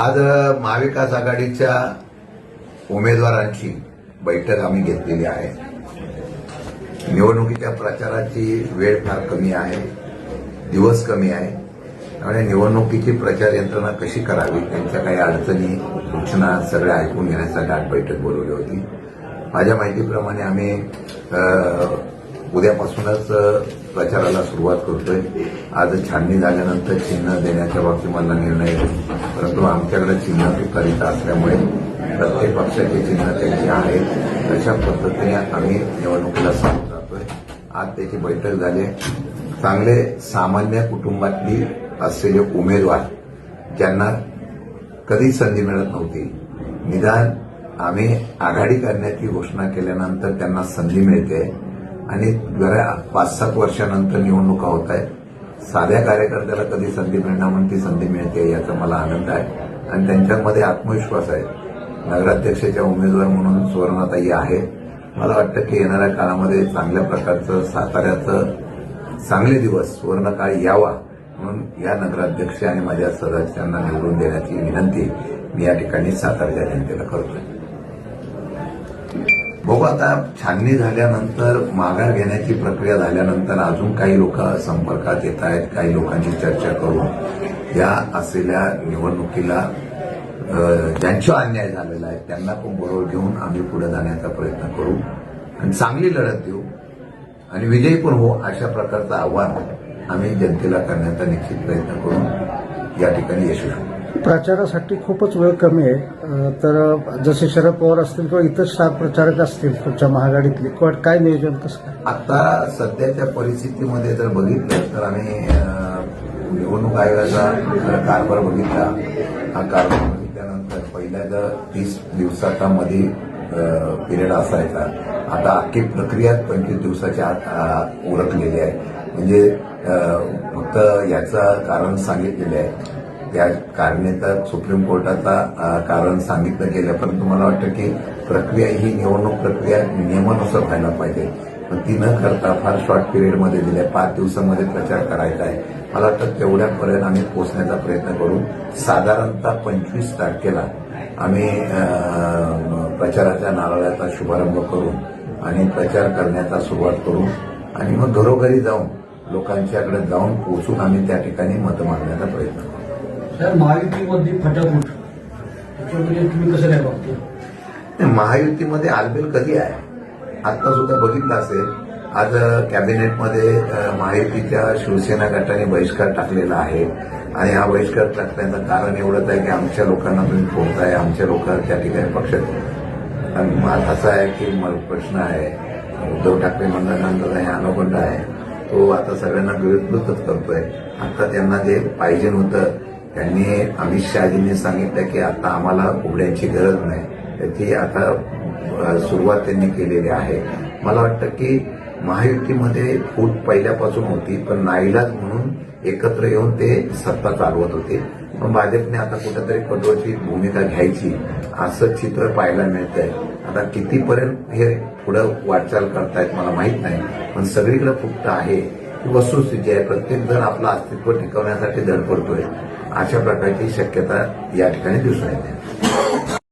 आज महाविकास आघाडीच्या उमेदवारांची बैठक आम्ही घेतलेली आहे. निवडणुकीच्या प्रचाराची वेळ फार कमी आहे. दिवस कमी आहे. त्यामुळे निवडणुकीची प्रचार यंत्रणा कशी करावी त्यांच्या काही अडचणी सूचना सगळ्या ऐकून घेण्यासाठी आज बैठक बोलवली होती. माझ्या माहितीप्रमाणे आम्ही उद्यापासूनच प्रचाराला सुरुवात करतोय. आज छाननी झाल्यानंतर चिन्ह देण्याच्या बाबतीमधला निर्णय येईल परंतु आमच्याकडे चिन्ह तुकारिता असल्यामुळे प्रत्येक पक्षाचे चिन्ह त्यांचे आहेत. अशा पद्धतीने आम्ही निवडणुकीला सामोरं जातोय. आज त्याची बैठक झाली चांगले सामान्य कुटुंबातली असलेले उमेदवार ज्यांना कधी संधी मिळत नव्हती निदान आम्ही आघाडी करण्याची घोषणा केल्यानंतर त्यांना संधी मिळते. आणि जरा पाच सात वर्षानंतर निवडणुका होत आहेत. साध्या कार्यकर्त्याला कधी संधी मिळणार म्हणून ती संधी मिळते याचा मला आनंद आहे. आणि त्यांच्यामध्ये आत्मविश्वास आहे. नगराध्यक्षाच्या उमेदवार म्हणून सुवर्णाताई आहे. मला वाटतं की येणाऱ्या काळामध्ये चांगल्या प्रकारचं साताऱ्याचं चांगले दिवस सुवर्णकाळ यावा म्हणून या नगराध्यक्ष आणि माझ्या सदस्यांना निवडून देण्याची विनंती मी या ठिकाणी सातारच्या जनतेला करतोय. बघू आता छाननी झाल्यानंतर माघार घेण्याची प्रक्रिया झाल्यानंतर अजून काही लोक संपर्कात येत आहेत काही लोकांची चर्चा करून या असलेल्या निवडणुकीला ज्यांचा अन्याय झालेला आहे त्यांना पण बरोबर घेऊन आम्ही पुढे जाण्याचा प्रयत्न करू. आणि चांगली लढत देऊ. आणि विजयी पण हो अशा प्रकारचं आव्हान आम्ही जनतेला करण्याचा निश्चित प्रयत्न करून या ठिकाणी यशस्वी. प्रचारासाठी खूपच वेळ कमी आहे. तर जसे शरद पवार असतील किंवा इतर स्टार प्रचारक असतील तुमच्या महागाडीतले किंवा काय नियोजन कसं काय आता सध्याच्या परिस्थितीमध्ये जर बघितलं तर आम्ही निवडणूक आयोगाचा कारभार बघितला. हा कारभार बघितल्यानंतर पहिल्या जर तीस दिवसाचा मध्ये पिरियड असायचा. आता अख्खी प्रक्रियाच पंचवीस दिवसाच्या आत उरकलेली आहे. म्हणजे फक्त याचं कारण सांगितलेलं आहे. त्या कारणाचा सुप्रीम कोर्टाचा कारण सांगितलं गेलं परंतु मला वाटतं की प्रक्रिया ही निवडणूक प्रक्रिया नियमानुसार व्हायला पाहिजे. पण ती न करता फार शॉर्ट पिरियडमध्ये दिल्या पाच दिवसांमध्ये प्रचार करायचा आहे. मला वाटतं तेवढ्यापर्यंत आम्ही पोचण्याचा प्रयत्न करू. साधारणतः पंचवीस तारखेला आम्ही प्रचाराच्या नारळाचा शुभारंभ करू आणि प्रचार करण्याचा सुरुवात करू आणि मग घरोघरी जाऊन लोकांच्याकडे जाऊन पोचून आम्ही त्या ठिकाणी मतं मागण्याचा प्रयत्न करू. तर महायुतीमधली फटाफूट त्याच्यामध्ये तुम्ही कसं काय बघतो महायुतीमध्ये आलबेल कधी आहे? आता सुद्धा बघितलं असेल. आज कॅबिनेटमध्ये महायुतीच्या शिवसेना गटाने बहिष्कार टाकलेला आहे. आणि हा बहिष्कार टाकण्याचं कारण एवढंच आहे की आमच्या लोकांना तुम्ही फोडताय आमच्या लोक त्या ठिकाणी पक्षात आणि मग असं आहे की मला प्रश्न आहे. उद्धव ठाकरे मंडळानंतर हे अनुबंध आहे. तो आता सगळ्यांना विरुद्धच करतोय. आता त्यांना जे पाहिजे होतं त्यांनी अमित शहाजींनी सांगितलं की आता आम्हाला उघड्यांची गरज नाही. त्याची आता सुरुवात त्यांनी केलेली आहे. मला वाटतं की महायुतीमध्ये फूट पहिल्यापासून होती पण नाईलाज म्हणून एकत्र येऊन ते सत्ता चालवत होते. पण भाजपने आता कुठेतरी कठोरची भूमिका घ्यायची असं चित्र पाहायला मिळतंय. आता कितीपर्यंत हे पुढं वाटचाल करतायत मला माहीत नाही पण सगळीकडे फुट आहे. वस्तुस्थिती आहे. प्रत्येक जण आपलं अस्तित्व टिकवण्यासाठी धडपडतोय. अशा प्रकारची शक्यता या ठिकाणी दिसून येते.